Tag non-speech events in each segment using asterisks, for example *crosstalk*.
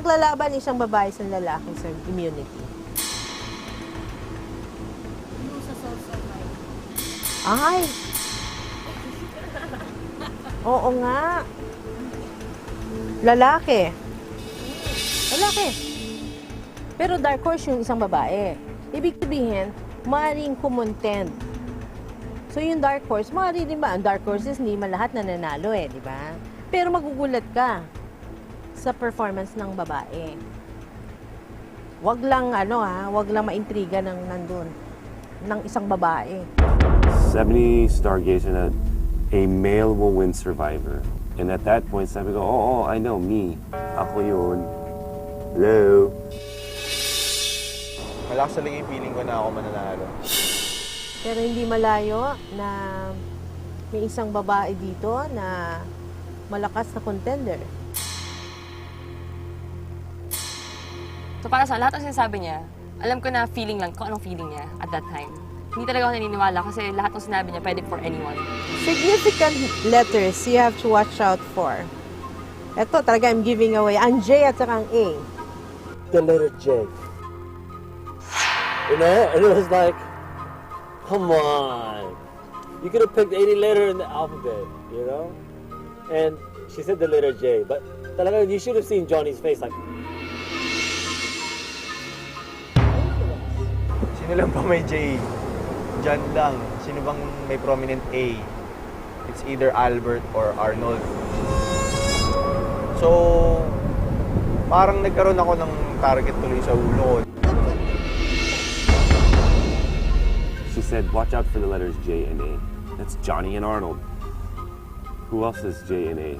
Maglalaban isang babae sa lalaki sa immunity. Survive. Ay! Oo nga. Lalaki. Lalaki. Pero dark horse yung isang babae. Ibig sabihin, maaaring kumontend. So yung dark horse, maaari din ba? Ang dark horses, hindi man lahat nananalo eh, di ba? Pero magugulat ka sa performance ng babae. Wag lang ano ha, wag lang maintriga ng nandun ng isang babae. 70 stargazer na a male will win survivor. And at that point, sabi ko, oh, oh, I know, me. Ako yun. Hello? Malakas talaga yung feeling ko na ako mananalo. Pero hindi malayo na may isang babae dito na malakas na contender. So para sa lahat ng sinasabi niya, alam ko na feeling lang kung anong feeling niya at that time. Hindi talaga ako naniniwala kasi lahat ng sinabi niya pwede for anyone. Significant letters you have to watch out for. Ito talaga I'm giving away. Ang J at saka ang A. the letter J. You know, and it was like, come on. You could have picked any letter in the alphabet, you know? And she said the letter J, but talaga, you should have seen Johnny's face like, Sino lang ba may J? John lang. Sino bang may prominent A? It's either Albert or Arnold. So, parang nagkaroon ako ng target tuloy sa ulo ko. She said, watch out for the letters J and A. That's Johnny and Arnold. Who else is J and A?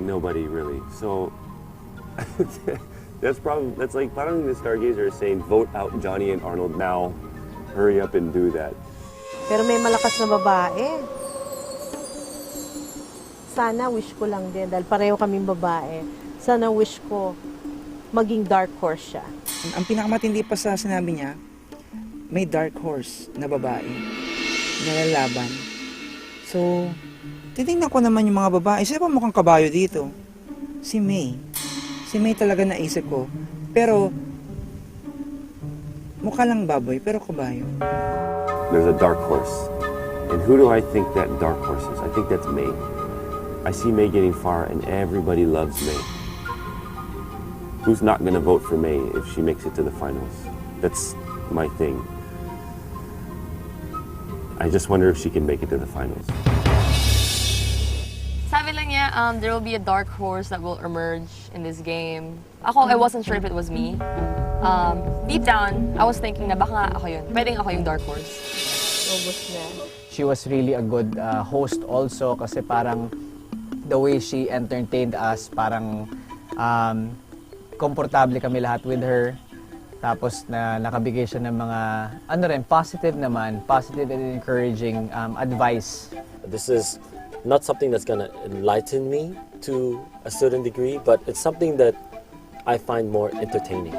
Nobody really. So *laughs* that's probably that's like parang the stargazer is saying, vote out Johnny and Arnold now. Hurry up and do that. Pero may malakas na babae. Sana wish ko lang din, dahil pareho kaming babae. Sana wish ko maging dark horse siya. Ang pinakamatindi pa sa sinabi niya, may dark horse na babae na lalaban. So, titingnan ko naman yung mga babae. Sino ba mukhang kabayo dito? Si May. Si May talaga naisip ko. Pero, mukha lang baboy, pero kabayo. There's a dark horse. And who do I think that dark horse is? I think that's May. I see May getting far, and everybody loves May. Who's not to vote for May if she makes it to the finals? That's my thing. I just wonder if she can make it to the finals. Niya, um, there will be a dark horse that will emerge in this game. Ako, I wasn't sure if it was me. Um, deep down, I was thinking na baka ako yun. Pwedeng ako yung dark horse. Ubus na. she was really a good uh, host also kasi parang the way she entertained us, parang um, komportable kami lahat with her. Tapos na nakabigay siya ng mga, ano rin, positive naman, positive and encouraging um, advice. this is not something that's gonna enlighten me to a certain degree, but it's something that I find more entertaining.